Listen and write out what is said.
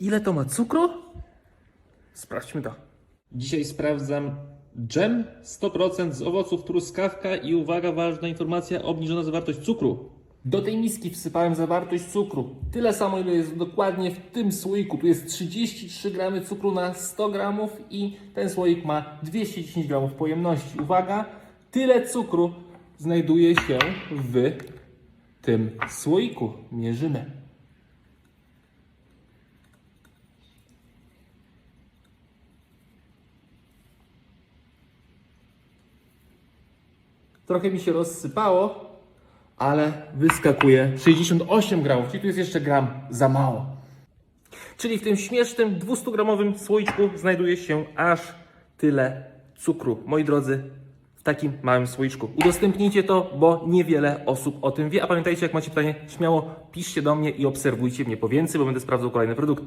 Ile to ma cukru? Sprawdźmy to. Dzisiaj sprawdzam dżem 100% z owoców truskawka i uwaga, ważna informacja, obniżona zawartość cukru. Do tej miski wsypałem zawartość cukru. Tyle samo, ile jest dokładnie w tym słoiku. Tu jest 33 gramy cukru na 100 gramów i ten słoik ma 210 gramów pojemności. Uwaga, tyle cukru znajduje się w tym słoiku. Mierzymy. Trochę mi się rozsypało, ale wyskakuje 68 gramów, czyli tu jest jeszcze gram za mało. Czyli w tym śmiesznym 200-gramowym słoiczku znajduje się aż tyle cukru. Moi drodzy, w takim małym słoiczku. Udostępnijcie to, bo niewiele osób o tym wie. A pamiętajcie, jak macie pytanie, śmiało piszcie do mnie i obserwujcie mnie po więcej, bo będę sprawdzał kolejne produkty.